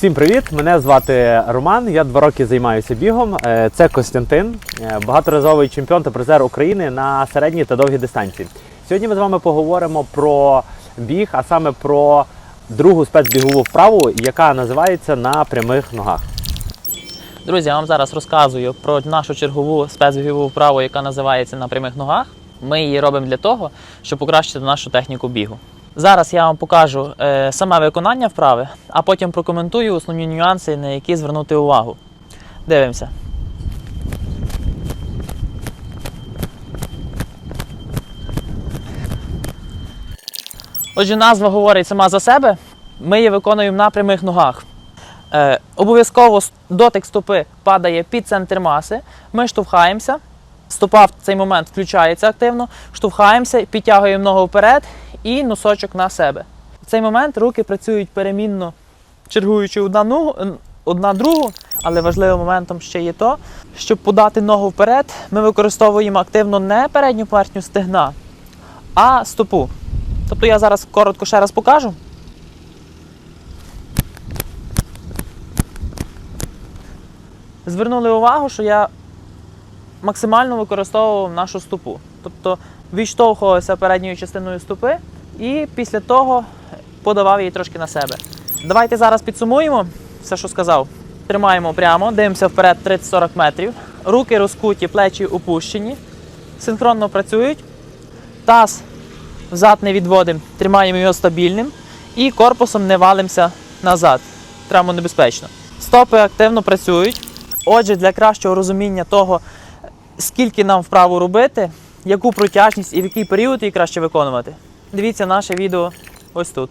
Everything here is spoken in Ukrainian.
Всім привіт! Мене звати Роман. Я два роки займаюся бігом. Е, Це Костянтин, е, багаторазовий чемпіон та призер України на середній та довгі дистанції. Сьогодні ми з вами поговоримо про біг, а саме про другу спецбігову вправу, яка називається на прямих ногах. Друзі, я вам зараз розказую про нашу чергову спецбігову вправу, яка називається на прямих ногах. Ми її робимо для того, щоб покращити нашу техніку бігу. Зараз я вам покажу е, саме виконання вправи, а потім прокоментую основні нюанси, на які звернути увагу. Дивимося. Отже, назва говорить сама за себе. Ми її виконуємо на прямих ногах. Е, обов'язково дотик стопи падає під центр маси. Ми штовхаємося. Стопа в цей момент включається активно, штовхаємося, підтягуємо ногу вперед і носочок на себе. В цей момент руки працюють перемінно, чергуючи одна, ногу, одна другу, але важливим моментом ще є то, щоб подати ногу вперед, ми використовуємо активно не передню поверхню стегна, а стопу. Тобто я зараз коротко ще раз покажу. Звернули увагу, що я максимально використовував нашу стопу. Тобто відштовхувався передньою частиною стопи і після того подавав її трошки на себе. Давайте зараз підсумуємо все, що сказав. Тримаємо прямо, дивимося вперед 30-40 метрів. Руки розкуті, плечі опущені, синхронно працюють. Таз взад не відводимо, тримаємо його стабільним і корпусом не валимося назад. Прямо небезпечно. Стопи активно працюють. Отже, для кращого розуміння того, скільки нам вправу робити, яку протяжність і в який період її краще виконувати, дивіться наше відео ось тут.